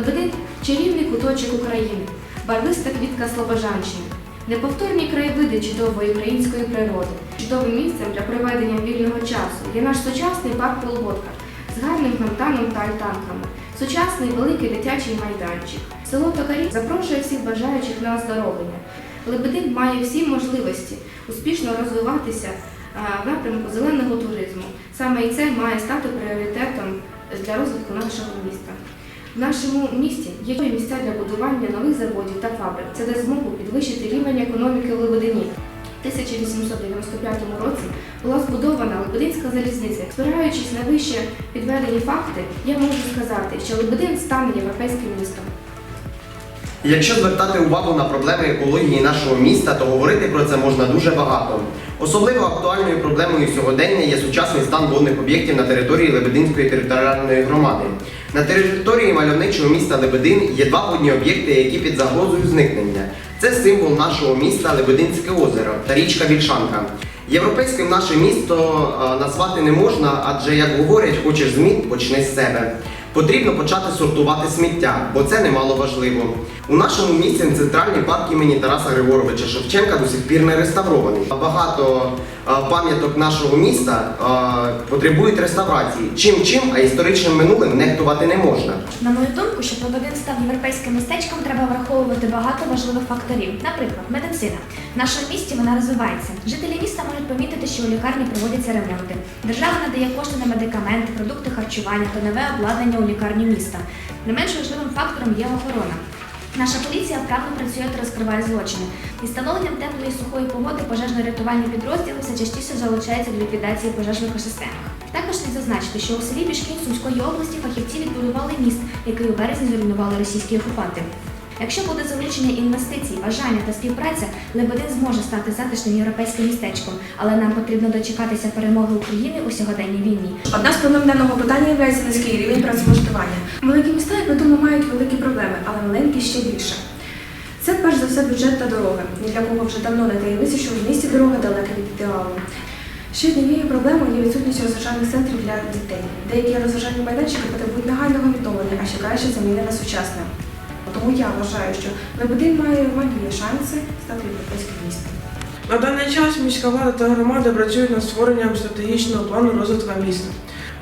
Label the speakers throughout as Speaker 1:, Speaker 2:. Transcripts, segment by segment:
Speaker 1: Лебедин чарівний куточок України, барвиста квітка Слобожанщини, неповторні краєвиди чудової української природи. Чудовим місцем для проведення вільного часу є наш сучасний парк Вологодка з гарним фонтаном та альтанками, сучасний великий дитячий майданчик. Село Токарі запрошує всіх бажаючих на оздоровлення. Лебедин має всі можливості успішно розвиватися в напрямку зеленого туризму. Саме і це має стати пріоритетом для розвитку нашого міста. В нашому місті є місця для будування нових заводів та фабрик. Це дасть змогу підвищити рівень економіки Лебедині. У 1895 році була збудована Лебединська залізниця. Спираючись на вище підведені факти, я можу сказати, що Лебедин стане європейським містом.
Speaker 2: Якщо звертати увагу на проблеми екології нашого міста, то говорити про це можна дуже багато. Особливо актуальною проблемою сьогодення є сучасний стан водних об'єктів на території Лебединської територіальної громади. На території мальовничого міста Лебедин є два водні об'єкти, які під загрозою зникнення. Це символ нашого міста Лебединське озеро та річка Вільшанка. Європейським наше місто назвати не можна, адже як говорять, хочеш змін, почни з себе. Потрібно почати сортувати сміття, бо це немало важливо. У нашому місті центральний парк імені Тараса Григоровича Шевченка до сих пір не реставрований. Багато пам'яток нашого міста потребують реставрації. Чим чим, а історичним минулим нехтувати не можна.
Speaker 3: На мою думку, щоб Лебедин став європейським містечком, треба враховувати багато важливих факторів. Наприклад, медицина. В нашому місті вона розвивається. Жителі міста можуть помітити, що у лікарні проводяться ремонти. Держава надає кошти на медикаменти, продукти харчування та нове обладнання у лікарні міста. Не менш важливим фактором є охорона. Наша поліція вправно працює та розкриває злочини. Із встановленням теплої і сухої погоди пожежно-рятувальні підрозділи все частіше залучаються до ліквідації пожеж в екосистемах. Також слід зазначити, що у селі Пішкін Сумської області фахівці відбудували міст, який у березні зруйнували російські окупанти. Якщо буде залучення інвестицій, бажання та співпраця, Лебедин зможе стати затишним європейським містечком, але нам потрібно дочекатися перемоги України у сьогоденній війні.
Speaker 4: Одна з проблем даного питання є низький рівень працевлаштування. Великі міста, як відомо, мають великі проблеми, але маленькі ще більше. Це перш за все бюджет та дороги. Ні для кого вже давно не таємниця, що в місті дорога далека від ідеалу. Ще однією проблемою є відсутність розважальних центрів для дітей. Деякі розважальні майданчики потребують нагального відновлення, а ще краще заміни на сучасне. Тому я вважаю, що Лебедин має малі шанси стати європейським містом.
Speaker 5: На даний час міська влада та громада працюють над створенням стратегічного плану розвитку міста.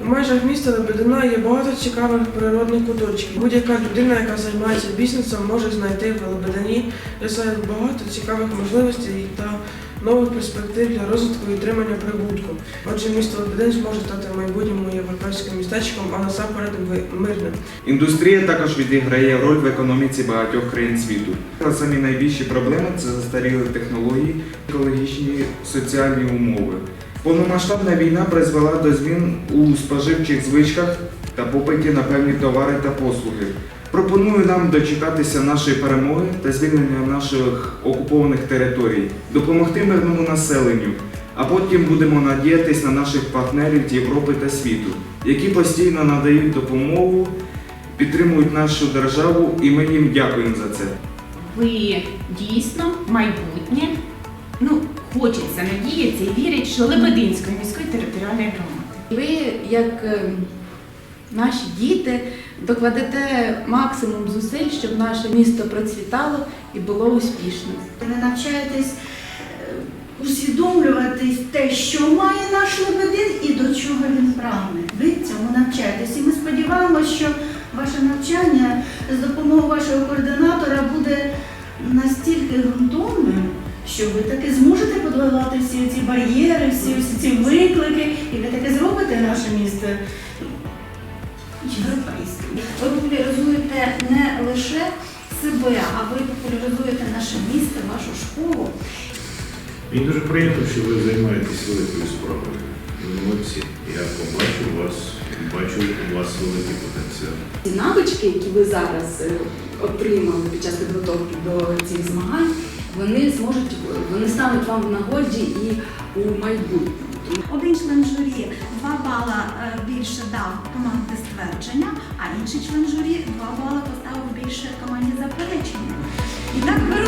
Speaker 5: У межах міста Лебедина є багато цікавих природних куточків. Будь-яка людина, яка займається бізнесом, може знайти в Лебедині для себе багато цікавих можливостей та нових перспектив для розвитку і отримання прибутку. Отже, місто Лебедин зможе стати в майбутньому європейським містечком, а насамперед мирним.
Speaker 6: Індустрія також відіграє роль в економіці багатьох країн світу. Та Самі найбільші проблеми це застарілі технології, екологічні соціальні умови. Повномасштабна війна призвела до змін у споживчих звичках та попиті на певні товари та послуги. Пропоную нам дочекатися нашої перемоги та звільнення наших окупованих територій, допомогти мирному населенню, а потім будемо надіятись на наших партнерів з Європи та світу, які постійно надають допомогу, підтримують нашу державу, і ми їм дякуємо за це.
Speaker 7: ви дійсно майбутнє, ну, хочеться надіятися і вірять, що Лебединської міської територіальної громади.
Speaker 8: Ви, як е, наші діти, докладете максимум зусиль, щоб наше місто процвітало і було успішним.
Speaker 9: Ви навчаєтесь е, усвідомлювати те, що має наш Лебедин і до чого він прагне. Ви цьому навчаєтесь. І ми сподіваємося, що ваше навчання з допомогою вашого координатора буде настільки ґрунтовним, що ви таки зможете подолати всі ці бар'єри, всі, всі ці виклики, і ви таки зробите наше місто європейським.
Speaker 10: Ви популяризуєте не лише себе, а ви популяризуєте наше місто, вашу школу.
Speaker 11: Мені дуже приємно, що ви займаєтесь великою справою. Ви молодці. Я побачу вас, бачу у вас великий потенціал.
Speaker 8: Ці навички, які ви зараз е, отримали під час підготовки до цих змагань, вони зможуть вони стануть вам в нагоді і у майбутньому.
Speaker 9: Один член журі 2 бала е, більше дав команді ствердження, а інший член журі 2 бали поставив більше команді заперечення. І так.